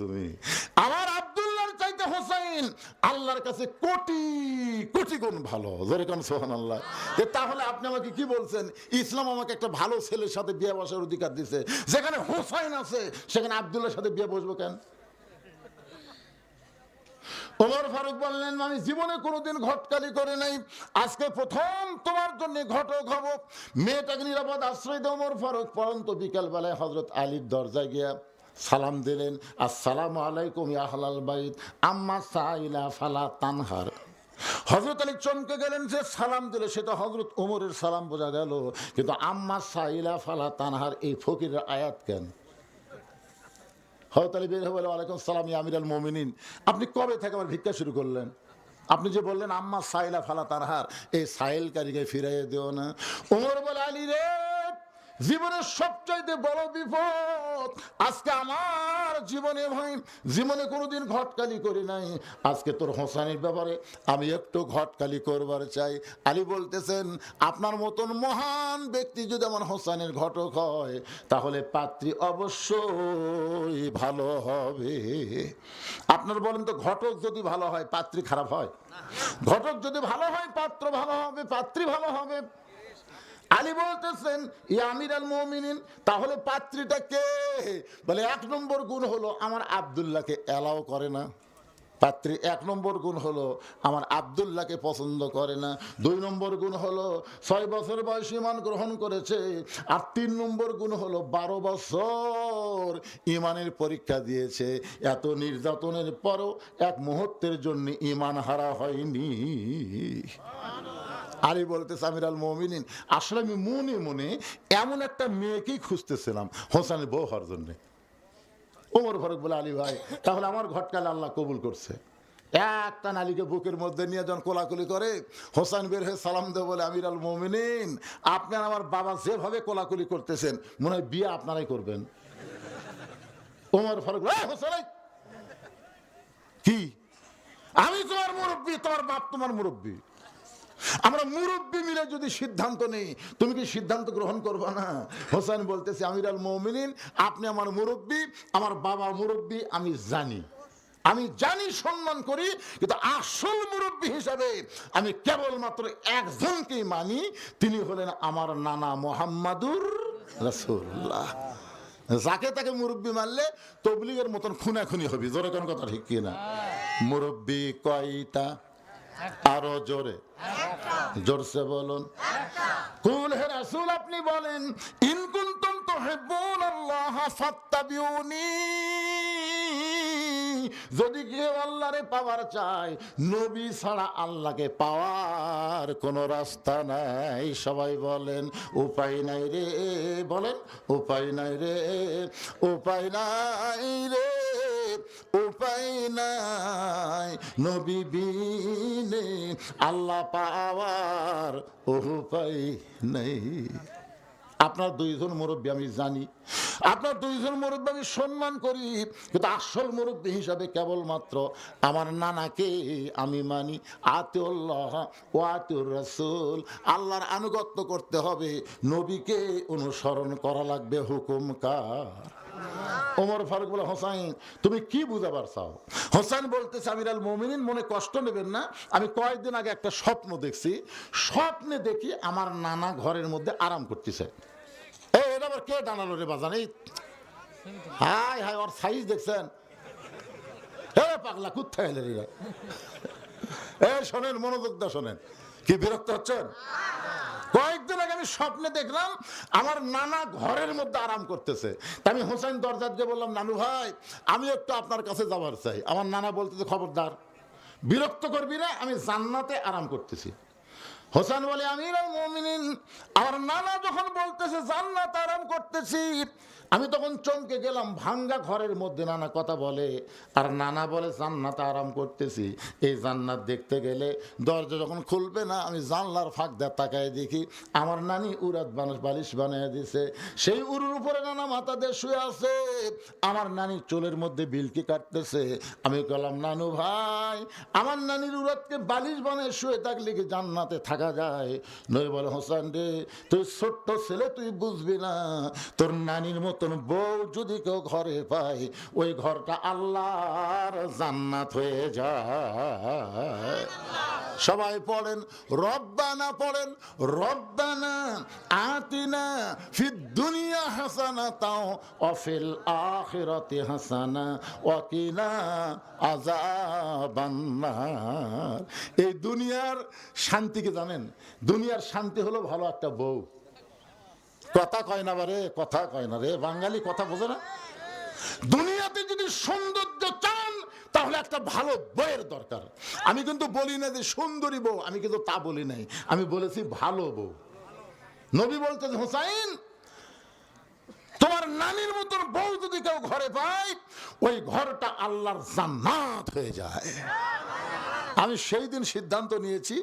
তুমি। আমার আব্দুল্লাহর চাইতে হোসাইন আল্লাহর কাছে কোটি কোটি গুণ ভালো। জোরে কোন সোহান আল্লাহ তাহলে আপনি আমাকে কি বলছেন? ইসলাম আমাকে একটা ভালো ছেলের সাথে বিয়ে বসার অধিকার দিছে। যেখানে হোসাইন আছে, সেখানে আব্দুল্লাহর সাথে বিয়ে বসবো কেন? ফারুক বললেন, আমি জীবনে কোনোদিন ঘটকালি করে নাই। আজকে প্রথম তোমার জন্য ঘটক হব। মেয়েটাকে নিরাপদ আশ্রয় দেয় ওমর ফারুক। পরন্ত বিকাল বেলায় হজরত আলীর দরজায় গিয়া সালাম দিলেন, আসসালামু আলাইকুম ইয়া হালাল বাইত, আম্মা সাইলা ফালা তানহার। হজরত আলী চমকে গেলেন, যে সালাম দিলে সেটা হজরত ওমরের সালাম বোঝা গেল। কিন্তু আম্মা সাইলা ফালা তানহার, এই ফকিরের আয়াত কেন? হয়তো আলী বের বলে ওয়ালাইকুম সালাম আমির আল মোমিনিন। আপনি কবে থেকে আবার ভিক্ষা শুরু করলেন? আপনি যে বললেন, আম্মা সাইলা ফালা তানহার, এই সাইলকারীকে ফিরাইয়ে দিও না। ওমর বলে, আলী রে, জীবনের সবচাইতে বড় বিপদ আজকে আমার জীবনে ভাই, জীবনে কোনোদিন ঘটকালি করি নাই। আজকে তোর হোসানির ব্যাপারে আমি একটু ঘটকালি করবার চাই। আলী বলতেছেন, আপনার মতন মহান ব্যক্তি যদি আমার হোসানের ঘটক হয়, তাহলে পাত্রী অবশ্যই ভালো হবে। আপনার বলেন তো, ঘটক যদি ভালো হয়, পাত্রী খারাপ হয়? ঘটক যদি ভালো হয়, পাত্র ভালো হবে, পাত্রী ভালো হবে। আলী বলতেছেন ইয়া আমির আল মমিনিন, তাহলে পাত্রীটা কে? বলে, এক নম্বর গুণ হলো আমার আবদুল্লাহকে এলাও করে না। পাত্রী, এক নম্বর গুণ হলো আমার আবদুল্লাহকে পছন্দ করে না। দুই নম্বর গুণ হলো ছয় বছর বয়স ইমান গ্রহণ করেছে। আর তিন নম্বর গুণ হলো বারো বছর ইমানের পরীক্ষা দিয়েছে। এত নির্যাতনের পরও এক মুহূর্তের জন্য ইমান হারা হয়নি। আলী বলতে আমির আল মমিনিন। আসলে আমি মনে মনে, এমন একটা মেয়েকেই খুঁজতেছিলাম হোসানের বউ হওয়ার জন্য। ওমর ফারুক বলে, আলী ভাই, তাহলে আমার ঘটকালে আল্লাহ কবুল করছে। একটা নালীকে বুকের মধ্যে নিয়ে যখন কোলাকুলি করে, হোসান বের হয়ে সালাম দেব বলে, আমির আল মমিনিন আপনার আমার বাবা যেভাবে কোলাকুলি করতেছেন, মনে হয় বিয়ে আপনারাই করবেন। ওমর ফারুক হোসেন, এই!" কি? আমি তোমার মুরব্বী, তোমার বাপ তোমার মুরব্বী। আমরা মুরব্বী মিলে যদি সিদ্ধান্ত নেই, তুমি কি সিদ্ধান্ত গ্রহণ করবে না? হোসেন বলতেছে আমির আল মৌমিনিন, আপনি আমার মুরব্বী, আমার বাবা মুরব্বী, আমি জানি। আমি জানি, সম্মান করি, কিন্তু আসল মুরব্বী হিসাবে আমি কেবলমাত্র একজনকেই মানি, তিনি হলেন আমার নানা মোহাম্মদুর রাসূলুল্লাহ। যাকে তাকে মুরব্বী মানলে তবলিগের মতন খুনাখুনি হবি, জোরে কোন কথা ঠিক কিনা? মুরব্বী কয়টা? আরও জোরে। জোরসে বলুন। কুল হে রাসূল, আপনি বলেন, ইন কুনতুম তুহিব্বুন আল্লাহ ফাত্তাবিউনি। যদি কেউ আল্লাহরে পাওয়ার চায়, নবী ছাড়া আল্লাহকে পাওয়ার কোনো রাস্তা নাই। সবাই বলেন, উপায় নাই রে। বলেন, উপায় নাই রে। উপায় নাই রে। উপায় নাই। নবী আল্লাহ পাওয়ার উপায় নেই। আপনার দুইজন মুরব্বী আমি জানি। আপনার দুইজন মুরব্বী আমি সম্মান করি। কিন্তু আসল মুরব্বী হিসাবে কেবলমাত্র আমার নানাকে আমি মানি। আতিউল্লাহ ও আতিউর রসুল আল্লাহর আনুগত্য করতে হবে। নবীকে অনুসরণ করা লাগবে হুকুম কার? ওমর ফারুক বলে, হোসাইন, তুমি কি বুঝাবার চাও? হোসাইন বলতেছে আমির আল মোমিনিন, মনে কষ্ট নেবেন না। আমি কয়েকদিন আগে একটা স্বপ্ন দেখছি। স্বপ্নে দেখি আমার নানা ঘরের মধ্যে আরাম করতেছে। এই, এটা আবার কে ডানালো রে বাজান? এই হাই হাই ওর সাইজ দেখছেন? এ, পাগলা, কোথায় এলে রে? এ, শোনেন মনোযোগ দা শোনেন। কি বিরক্ত হচ্ছেন? স্বপ্নে দেখলাম আমার নানা ঘরের মধ্যে আরাম করতেছে। তা আমি হোসেন দরজার দিয়ে বললাম, নানু ভাই, আমি একটু আপনার কাছে যাওয়ার চাই। আমার নানা বলতেছে, খবরদার, বিরক্ত করবি না, আমি জান্নাতে আরাম করতেছি। হোসেন বলে আমি মমিন আমার নানা যখন বলতেছে, জান্নাত আরাম করতেছি আমি তখন চমকে গেলাম, ভাঙ্গা ঘরের মধ্যে নানা কথা বলে। আর নানা বলে, জান্নাত আরাম করতেছি। এই জান্নাত দেখতে গেলে দরজা যখন খুলবে না, আমি জানলার ফাঁক দিয়ে তাকায় দেখি, আমার নানি উরাত বানিশ বালিশ বানিয়ে দিছে। সেই উরুর উপরে নানা মাথা দিয়ে শুয়ে আছে। আমার নানি চুলের মধ্যে বিলকি কাটতেছে। আমি বললাম, নানু ভাই, আমার নানির উরাতকে বালিশ বানিয়ে শুয়ে থাকলে কি জান্নাতে থাকা যায়? নই বলে, হোসেন রে, তুই ছোট্ট ছেলে, তুই বুঝবি না। তোর নানির মতো মতন বউ যদি কেউ ঘরে পায়, ওই ঘরটা আল্লাহর জান্নাত হয়ে যায়। সবাই পড়েন, রব্বানা পড়েন, রব্বানা আতিনা ফিদ দুনিয়া হাসানা, তাও অফিল আখিরাতি হাসানা, ওয়াকিনা আযাবান্নার। এই দুনিয়ার শান্তিকে জানেন? দুনিয়ার শান্তি হলো ভালো একটা বউ। কথা কয় না বারে, কথা কয় না রে। বাঙালি কথা বোঝে না। দুনিয়াতে যদি সৌন্দর্য চান, তাহলে একটা ভালো বইয়ের দরকার। আমি কিন্তু বলি না যে সুন্দরী বউ, আমি কিন্তু তা বলি নাই। আমি বলেছি ভালো বউ। নবী বলতে হোসাইন, তোমার নানির মতন বউ যদি কেউ ঘরে পায়, ওই ঘরটা আল্লাহর জান্নাত হয়ে যায়। আমি সেই দিন সিদ্ধান্ত নিয়েছি,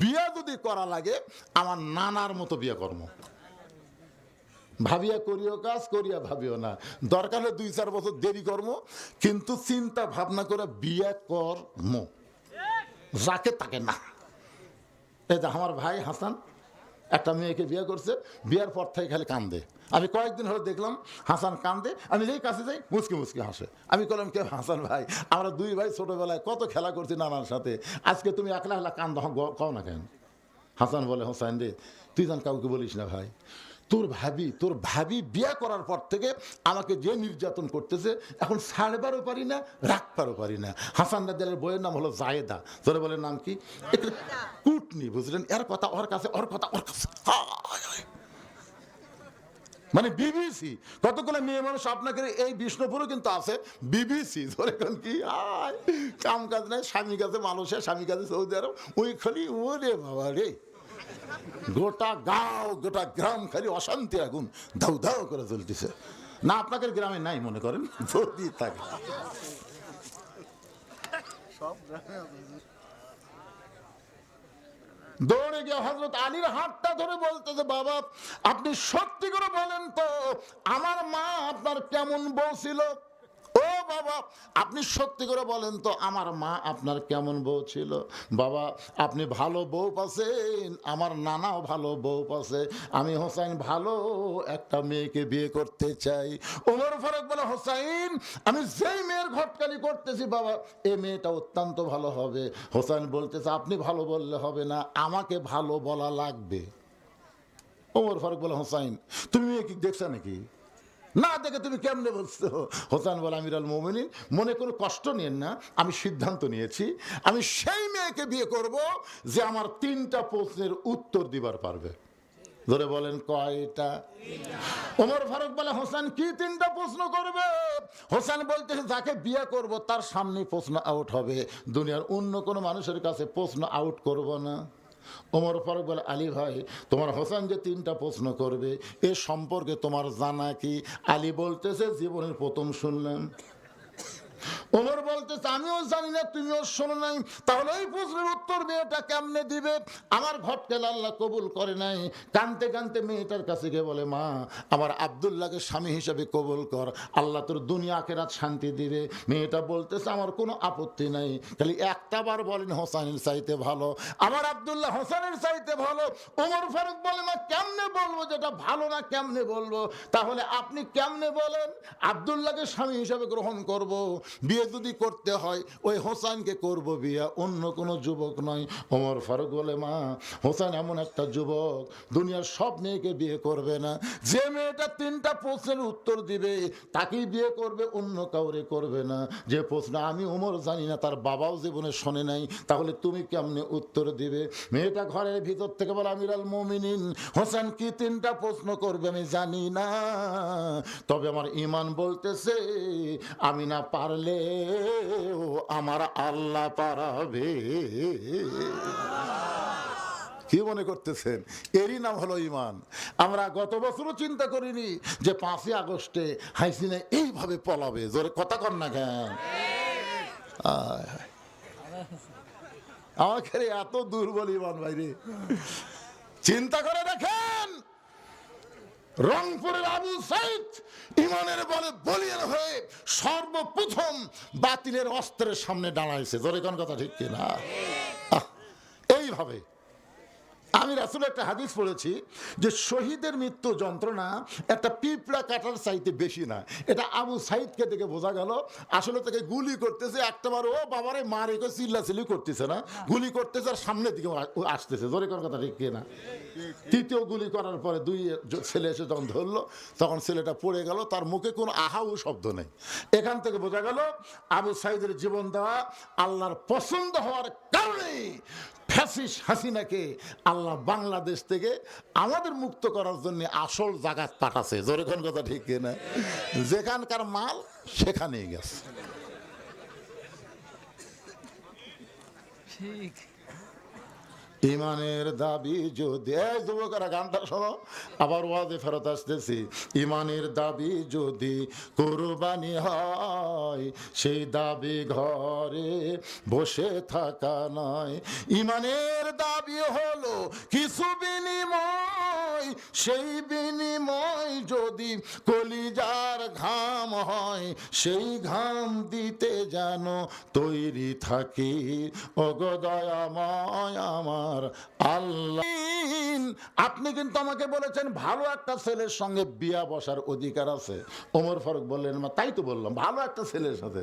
বিয়া যদি করা লাগে, আমার নানার মতো বিয়ে কর্ম ভাবিয়া করিও, কাজ করিয়া ভাবিও না। দরকার হলে দুই চার বছর দেরি কর্ম, কিন্তু চিন্তা ভাবনা করে বিয়ে কর্ম। যাকে তাকে না। এই যে আমার ভাই হাসান, একটা মেয়েকে বিয়ে করছে, বিয়ের পর থেকে খালি কান্দে। আমি কয়েকদিন হলে দেখলাম হাসান কান্দে, আমি যেই কাছে যাই মুসকি মুসকি হাসে। আমি বললাম কে হাসান ভাই, আমরা দুই ভাই ছোটোবেলায় কত খেলা করছি নানার সাথে। আজকে তুমি একলা একলা কান্দ কও না কেন? হাসান বলে, হোসাইন রে, তুই যেন কাউকে বলিস না ভাই তোর ভাবি তোর ভাবি বিয়ে করার পর থেকে আমাকে যে নির্যাতন করতেছে, এখন ছাড়বারও পারি না, রাখবারও পারি না। হাসান রাজালের বইয়ের নাম হলো জায়েদা। তোর বলে নাম কি? কুটনি, বুঝলেন? এর কথা ওর কাছে, ওর কথা ওর কাছে। মানে বিবিসি। কতগুলো মেয়ে মানুষ আপনাকে এই বিষ্ণুপুরও কিন্তু আছে, বিবিসি। ধরে কোন কি? কাম কাজ নাই, স্বামী কাছে, মানুষের স্বামী কাছে সৌদি আরব ওই খালি ওরে বাবা রে। গোটা গাঁও গোটা গ্রাম খালি অশান্তি আগুন দাউ দাউ করে চলতেছে না আপনাদের গ্রামে নাই মনে করেন? যদি থাকে। দৌড়ে গিয়ে হজরত আলীর হাতটা ধরে বলতেছে বাবা আপনি সত্যি করে বলেন তো আমার মা আপনার কেমন বউ ছিল? বাবা আপনি সত্যি করে বলেন তো, আমার মা আপনার কেমন বউ ছিল? বাবা, আপনি ভালো বউ পাচ্ছেন, আমার নানাও ভালো বউ পাচ্ছে। আমি হোসাইন ভালো একটা মেয়েকে বিয়ে করতে চাই। ওমর ফারুক বলে, হোসাইন, আমি যেই মেয়ের ঘটকালি করতেছি বাবা, এ মেয়েটা অত্যন্ত ভালো হবে। হোসাইন বলতেছে, আপনি ভালো বললে হবে না, আমাকে ভালো বলা লাগবে। ওমর ফারুক বলে, হোসাইন, তুমি মেয়ে কি দেখছ নাকি? না দেখে তুমি কেমনে বলছো হোসান বলে, আমিরাল মোমিনিন, মনে কোনো কষ্ট নিয়েন না, আমি সিদ্ধান্ত নিয়েছি, আমি সেই মেয়েকে বিয়ে করব যে আমার তিনটা প্রশ্নের উত্তর দিবার পারবে। ধরে বলেন, কয়টা? ওমর ফারুক বলে, হোসেন কি তিনটা প্রশ্ন করবে? হোসেন বলতে যাকে বিয়ে করব তার সামনে প্রশ্ন আউট হবে। দুনিয়ার অন্য কোনো মানুষের কাছে প্রশ্ন আউট করব না। ওমর ফারুক বলে, আলী ভাই, তোমার হোসেন যে তিনটা প্রশ্ন করবে, এ সম্পর্কে তোমার জানা কি? আলী বলতেছে, জীবনের প্রথম শুনলাম। ওমর বলতেছে, আমিও জানি না, তুমিও শোনো নাই। তাহলে এই প্রশ্নের উত্তর মেয়েটা কেমনে দিবে? আমার ঘটকেল আল্লাহ কবুল করে নাই। কানতে কানতে মেয়েটার কাছে গিয়ে বলে, মা, আমার আবদুল্লাহকে স্বামী হিসেবে কবুল কর। আল্লাহ তোর দুনিয়া আখেরাত শান্তি দিবে। মেয়েটা বলতেছে, আমার কোনো আপত্তি নাই। খালি একটা বার বলেন হোসাইনের চাইতে ভালো। আমার আবদুল্লাহ হোসেনের চাইতে ভালো। ওমর ফারুক বলে, মা, কেমনে বলব যেটা ভালো না, কেমনে বলব? তাহলে আপনি কেমনে বলেন? আবদুল্লাহকে স্বামী হিসাবে গ্রহণ করব। বিয়ে যদি করতে হয়, ওই হোসাইনকে করব বিয়ে। অন্য কোনো যুবক নয়। ওমর ফারুক বলে, মা হোসেন এমন একটা যুবক, দুনিয়ার সব মেয়েকে বিয়ে করবে না। যে মেয়েটা তিনটা প্রশ্নের উত্তর দিবে, তাকেই বিয়ে করবে, অন্য কাউরে করবে না। যে প্রশ্ন আমি, ওমর, জানি না, তার বাবাও জীবনে শোনে নাই, তাহলে তুমি কেমনে উত্তর দিবে? মেয়েটা ঘরের ভিতর থেকে বলে, আমিরাল মমিনিন হোসেন কি তিনটা প্রশ্ন করবে আমি জানি না। তবে আমার ইমান বলতেছে, আমি না পারলে আমার আল্লাহ পারাবে। কি মনে করতেছেন? এরই নাম হলো ইমান আমরা গত বছরও চিন্তা করিনি যে পাঁচই আগস্টে হাইসিনা এইভাবে পলাবে। জোরে কথা কর না কেন? আমাকে এত দুর্বল ইমান বাইরে চিন্তা করে দেখেন! রংপুরের আবু সাইদ ইমানের বলে বলিয়ান হয়ে সর্বপ্রথম বাতিলের অস্ত্রের সামনে দাঁড়াইছে। জোরে কোন কথা ঠিক কিনা? এইভাবে আমি রাসুল একটা হাদিস পড়েছি যে শহীদের মৃত্যু যন্ত্রণা একটা পিঁপড়া কাটার চাইতে বেশি না। এটা আবু সাইদকে দেখে বোঝা গেল। আসলে তাকে গুলি করতেছে একটাবার ও বাবারে মার একে চিল্লাচিল্লি করতেছে না। গুলি করতেছে আর সামনের দিকে আসতেছে। জোরে কোন কথা ঠিক না তৃতীয় গুলি করার পরে দুই ছেলে এসে যখন ধরলো তখন ছেলেটা পড়ে গেল। তার মুখে কোনো আহাউ শব্দ নেই। এখান থেকে বোঝা গেল আবু সাইদের জীবন দেওয়া আল্লাহর পছন্দ হওয়ার কারণে ফ্যাসিস হাসিনাকে আল্লাহ বাংলাদেশ থেকে আমাদের মুক্ত করার জন্য আসল জাগাত পাঠাছে। যেরকম কথা ঠিক না যেখানকার মাল, সেখানেই গেছে। ঠিক। ইমানের দাবি যদি যুবকরা গানটা শোনো। আবার ওয়াজে ফেরত আসতেছি। ইমানের দাবি যদি কোরবানি হয়, সেই দাবি ঘরে বসে থাকা নয়। ইমানের দাবি হলো কিছু বিনিময় সেই বিনিময় যদি কলিজার ঘাম হয়, সেই ঘাম দিতে যেন তৈরি থাকি। অগদয়াময় আমার আল্লাহ আপনি কিন্তু আমাকে বলেছেন, ভালো একটা ছেলের সঙ্গে বিয়া বসার অধিকার আছে। ওমর ফারুক বললেন, মা, তাই তো বললাম, ভালো একটা ছেলের সাথে।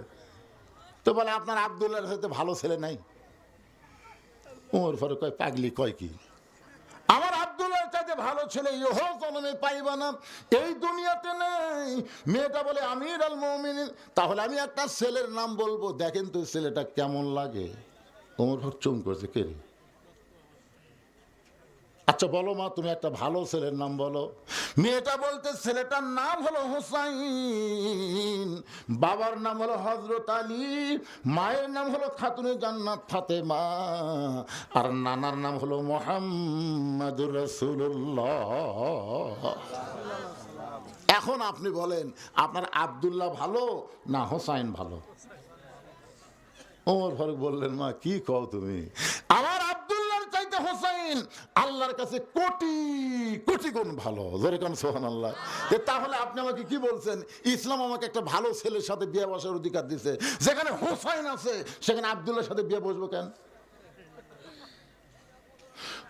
তো বলে, আপনার আবদুল্লাহর সাথে ভালো ছেলে নাই? ওমর ফারুক কয়, পাগলি কয় কি? ভালো ছেলে ইহ জন্মে পাইবা না। এই দুনিয়াতে নেই। মেয়েটা বলে, আমির আল মমিন তাহলে আমি একটা ছেলের নাম বলব। দেখেন তো ছেলেটা কেমন লাগে। তোমার ঘর চুম করছে কে? আচ্ছা বলো মা, তুমি একটা ভালো ছেলের নাম বলো। মেয়েটা বলতে ছেলেটার নাম হলো হুসাইন, বাবার নাম হলো হজরত আলী, মায়ের নাম হলো খাতুনে জান্নাত ফাতেমা, আর নানার নাম হলো মোহাম্মদুর রসুল্লাহ এখন আপনি বলেন, আপনার আব্দুল্লাহ ভালো না হোসাইন ভালো? ওমর ফারুক বললেন, মা, কি কও তুমি? হোসাইন আল্লাহর কাছে কোটি কোটি গুণ ভালো। জোরে কোন সোহান আল্লাহ তাহলে আপনি আমাকে কি বলছেন? ইসলাম আমাকে একটা ভালো ছেলের সাথে বিয়ে বসার অধিকার দিছে। যেখানে হোসাইন আছে, সেখানে আব্দুল্লাহর সাথে বিয়ে বসবো কেন?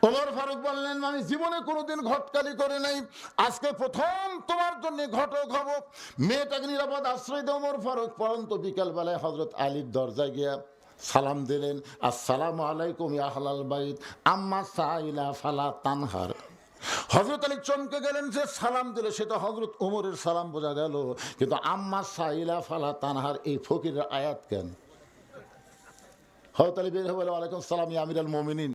ওমর ফারুক বললেন, আমি জীবনে কোনোদিন ঘটকালি করে নাই। আজকে প্রথম তোমার জন্য ঘটক হব। মেয়েটাকে নিরাপদ আশ্রয় দেয় ওমর ফারুক। পরন্ত বিকাল বেলায় হজরত আলীর দরজায় গিয়া সালাম দিলেন, আসসালাম আলাইকুম ইয়াহাল বাইত, আম্মা সাইলা ফালা তানহার। হজরত আলী চমকে গেলেন, যে সালাম দিলে সেটা হজরত ওমরের সালাম বোঝা গেল। কিন্তু আম্মা সাইলা ফালা তানহার, এই ফকিরের আয়াত কেন? হজরত আলী বের হয়ে বলে ওয়ালাইকুম সালাম ইয়ামিরাল আল মোমিনিন।